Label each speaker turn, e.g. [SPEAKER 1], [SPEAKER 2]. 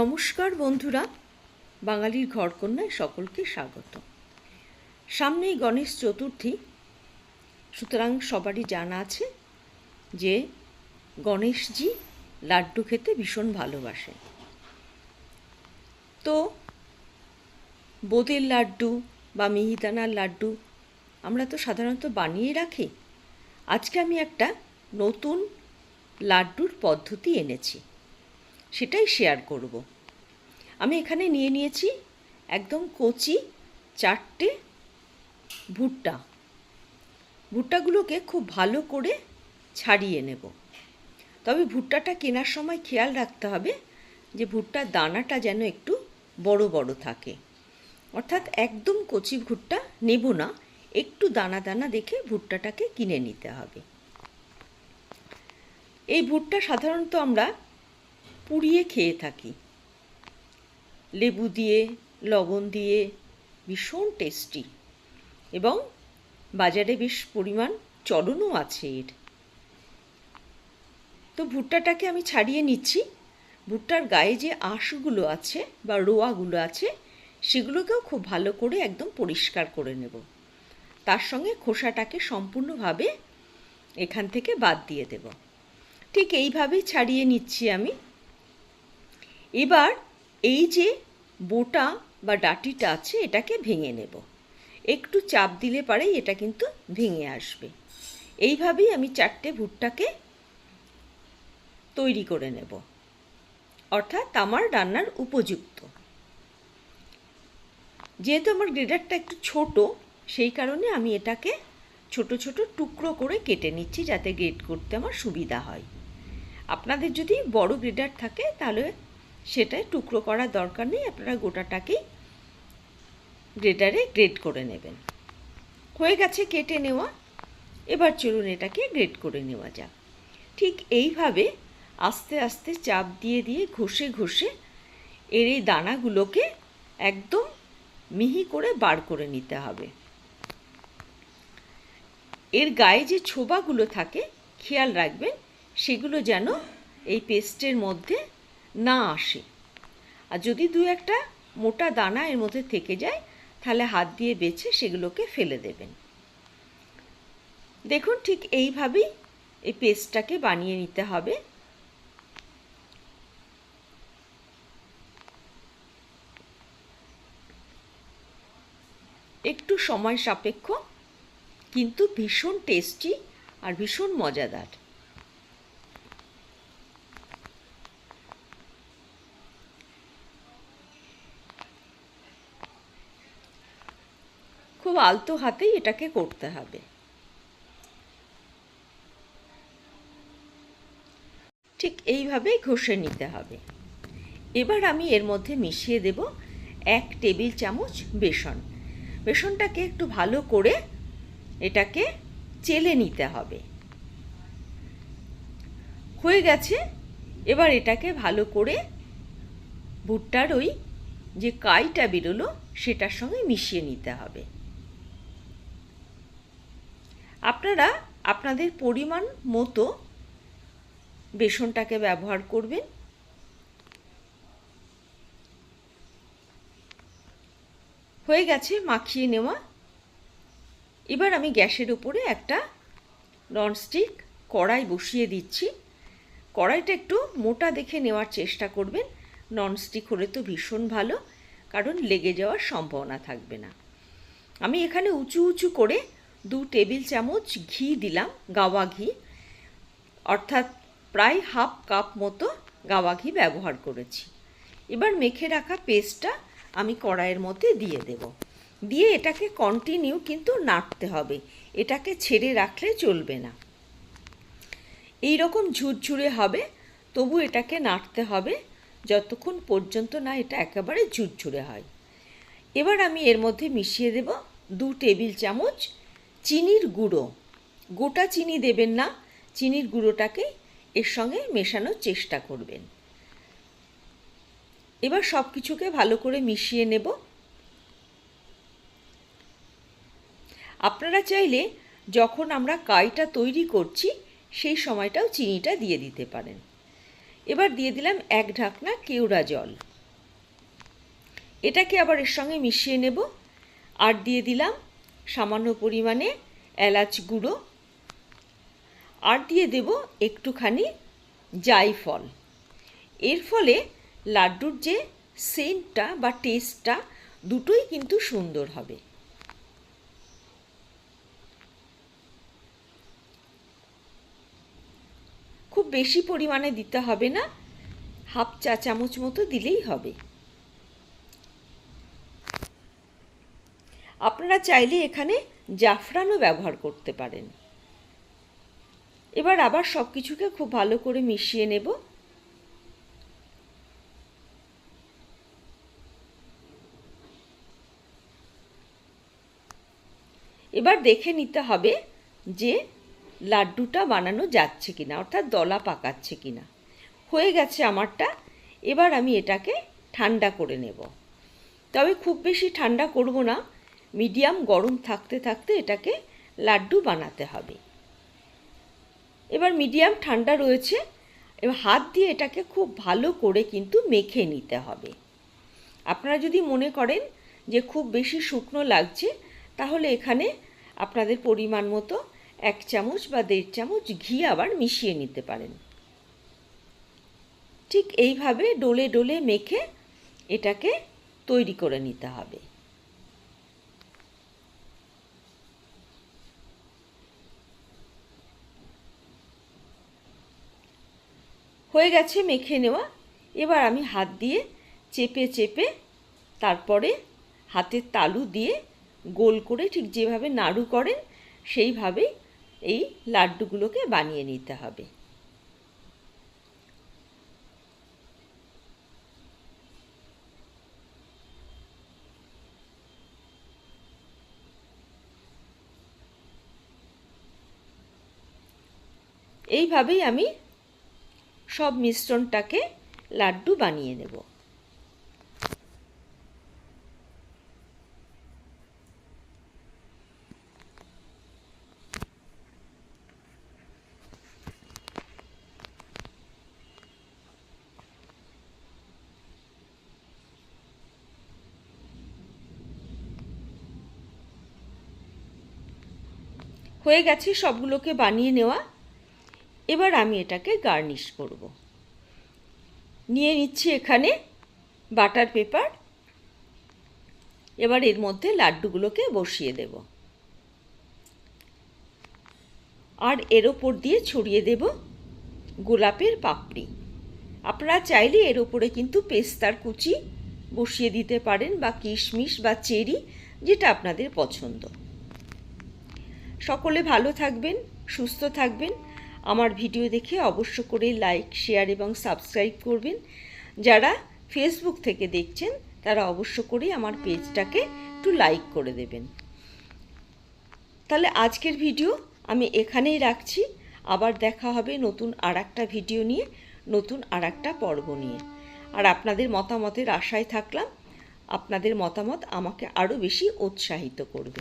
[SPEAKER 1] নমস্কার বন্ধুরা, বাঙালির ঘরকন্যায় সকলকে স্বাগত। সামনেই গণেশ চতুর্থী, সুতরাং সবারই জানা আছে যে গণেশজি লাড্ডু খেতে ভীষণ ভালোবাসে। তো বোঁদের লাড্ডু বা মিহিদানার লাড্ডু আমরা তো সাধারণত বানিয়ে রাখি। আজকে আমি একটা নতুন লাড্ডুর পদ্ধতি এনেছি। সেটাই শেয়ার করব। আমি এখানে নিয়ে নিয়েছি একদম কচি চারটে ভুট্টা। ভুট্টাগুলোকে খুব ভালো করে ছাড়িয়ে নেব। তবে ভুট্টাটা কেনার সময় খেয়াল রাখতে হবে যে ভুট্টার দানাটা যেন একটু বড় বড় থাকে। অর্থাৎ একদম কচি ভুট্টা নেব না, একটু দানা দানা দেখে ভুট্টাটাকে কিনে নিতে হবে। এই ভুট্টা সাধারণত আমরা পুড়িয়ে খেয়ে থাকি। লেবু দিয়ে, লবণ দিয়ে ভীষণ টেস্টি এবং বাজারে বেশ পরিমাণ চলনও আছে এর। তো ভুট্টাটাকে আমি ছাড়িয়ে নিচ্ছি। ভুট্টার গায়ে যে আঁশগুলো আছে বা রোয়াগুলো আছে, সেগুলোকেও খুব ভালো করে একদম পরিষ্কার করে নেব। তার সঙ্গে খোসাটাকে সম্পূর্ণভাবে এখান থেকে বাদ দিয়ে দেব। ঠিক এইভাবেই ছাড়িয়ে নিচ্ছি আমি। এবার এই যে বোটা বা ডাটিটা আছে, এটাকে ভেঙে নেব। একটু চাপ দিলে পারেই এটা কিন্তু ভেঙে আসবে। এইভাবেই আমি চারটে ভুট্টাকে তৈরি করে নেব। অর্থাৎ আমার রান্নার উপযুক্ত। যেহেতু আমার গ্রেডারটা একটু ছোট, সেই কারণে আমি এটাকে ছোট ছোট টুকরো করে কেটে নিচ্ছি যাতে গ্রেড করতে আমার সুবিধা হয়। আপনাদের যদি বড় গ্রেডার থাকে, তাহলে সেটাই টুকরো করার দরকার নেই, আপনারা গোটাটাকেই গ্রেটারে গ্রেড করে নেবেন। হয়ে গেছে কেটে নেওয়া। এবার চলুন এটাকে গ্রেড করে নেওয়া যাক। ঠিক এইভাবে আস্তে আস্তে চাপ দিয়ে দিয়ে ঘষে ঘষে এর এই দানাগুলোকে একদম মিহি করে বার করে নিতে হবে। এর গায়ে যে ছোবাগুলো থাকে, খেয়াল রাখবেন, সেগুলো যেন এই পেস্টের মধ্যে না আসে। আর যদি দু একটা মোটা দানা এর মধ্যে থেকে যায়, তাহলে হাত দিয়ে বেছে সেগুলোকে ফেলে দেবেন। দেখুন ঠিক এইভাবেই এই পেস্টটাকে বানিয়ে নিতে হবে। একটু সময় সাপেক্ষ, কিন্তু ভীষণ টেস্টি আর ভীষণ মজাদার। খুব আলতো হাতেই এটাকে করতে হবে। ঠিক এইভাবেই ঘষে নিতে হবে। এবার আমি এর মধ্যে মিশিয়ে দেব এক টেবিল চামচ বেসন। বেসনটাকে একটু ভালো করে এটাকে চেলে নিতে হবে। হয়ে গেছে। এবার এটাকে ভালো করে ভুট্টার ওই যে কাইটা বেরোলো সেটার সঙ্গে মিশিয়ে নিতে হবে। আপনারা আপনাদের পরিমাণ মতো বেসনটাকে ব্যবহার করবেন। হয়ে গেছে মাখিয়ে নেওয়া। এবার আমি গ্যাসের উপরে একটা ননস্টিক কড়াই বসিয়ে দিচ্ছি। কড়াইটা একটু মোটা দেখে নেওয়ার চেষ্টা করবেন। ননস্টিক হলে তো ভীষণ ভালো, কারণ লেগে যাওয়ার সম্ভাবনা থাকবে না। আমি এখানে উঁচু উঁচু করে দু টেবিল চামচ ঘি দিলাম, গাওয়া ঘি। অর্থাৎ প্রায় হাফ কাপ মতো গাওয়া ঘি ব্যবহার করেছি। এবার মেখে রাখা পেস্টটা আমি কড়াইয়ের মধ্যে দিয়ে দেব। দিয়ে এটাকে কন্টিনিউ কিন্তু নাড়তে হবে। এটাকে ছেড়ে রাখলে চলবে না। এই রকম ঝুরঝুরে হবে, তবু এটাকে নাড়তে হবে যতক্ষণ পর্যন্ত না এটা একেবারে ঝুরঝুরে হয়। এবার আমি এর মধ্যে মিশিয়ে দেব দু টেবিল চামচ চিনির গুঁড়ো। গোটা চিনি দেবেন না, চিনির গুঁড়োটাকে এর সঙ্গে মেশানোর চেষ্টা করবেন। এবার সব কিছুকে ভালো করে মিশিয়ে নেব। আপনারা চাইলে যখন আমরা কাইটা তৈরি করছি, সেই সময়টাও চিনিটা দিয়ে দিতে পারেন। এবার দিয়ে দিলাম এক ঢাকনা কেওড়া জল। এটাকে আবার এর সঙ্গে মিশিয়ে নেব। আর দিয়ে দিলাম সামান্য পরিমাণে এলাচ গুঁড়ো। আর দিয়ে দেব একটুখানি জাইফল এর ফলে লাড্ডুর যে সেন্টটা বা টেস্টটা দুটোই কিন্তু সুন্দর হবে। খুব বেশি পরিমাণে দিতে হবে না। হাফ চা চামচ মতো দিলেই হবে। আপনারা চাইলে এখানে জাফরানও ব্যবহার করতে পারেন। এবার আবার সব কিছুকে খুব ভালো করে মিশিয়ে নেব। এবার দেখে নিতে হবে যে লাড্ডুটা বানানো যাচ্ছে কিনা, অর্থাৎ দলা পাকাচ্ছে কিনা। হয়ে গেছে আমারটা, এবার আমি এটাকে ঠান্ডা করে নেব। তবে খুব বেশি ঠান্ডা করব না মিডিয়াম গরম থাকতে থাকতে এটাকে লাড্ডু বানাতে হবে। এবার মিডিয়াম ঠান্ডা রয়েছে, এবার হাত দিয়ে এটাকে খুব ভালো করে কিন্তু মেখে নিতে হবে। আপনারা যদি মনে করেন যে খুব বেশি শুকনো লাগছে, তাহলে এখানে আপনাদের পরিমাণ মতো এক চামচ বা দেড় চামচ ঘি আবার মিশিয়ে নিতে পারেন। ঠিক এইভাবে ডোলে ডোলে মেখে এটাকে তৈরি করে নিতে হবে। হয়ে গেছে মেখে নেওয়া। এবার আমি হাত দিয়ে চেপে চেপে তারপরে হাতের তালু দিয়ে গোল করে ঠিক যেভাবে নাড়ু করেন, সেইভাবেই এই লাড্ডুগুলোকে বানিয়ে নিতে হবে। এইভাবেই আমি সব মিশ্রণটাকে লাড্ডু বানিয়ে নেব। হয়ে গেছে সবগুলোকে বানিয়ে নেওয়া এবার আমি এটাকে গার্নিশ করব। নিয়ে নিচ্ছি এখানে বাটার পেপার। এবার এর মধ্যে লাড্ডুগুলোকে বসিয়ে দেব। আর এর ওপর দিয়ে ছড়িয়ে দেব গোলাপের পাপড়ি। আপনারা চাইলে এর ওপরে কিন্তু পেস্তার কুচি বসিয়ে দিতে পারেন বা কিশমিশ বা চেরি, যেটা আপনাদের পছন্দ। সকলে ভালো থাকবেন, সুস্থ থাকবেন। আমার ভিডিও দেখে অবশ্য করে লাইক শেয়ার এবং সাবস্ক্রাইব করবেন। যারা ফেসবুক থেকে দেখছেন, তারা অবশ্য করে আমার পেজটাকে একটু লাইক করে দেবেন। তাহলে আজকের ভিডিও আমি এখানেই রাখছি। আবার দেখা হবে নতুন আর ভিডিও নিয়ে, নতুন আর পর্ব নিয়ে। আর আপনাদের মতামতের আশায় থাকলাম, আপনাদের মতামত আমাকে আরও বেশি উৎসাহিত করবে।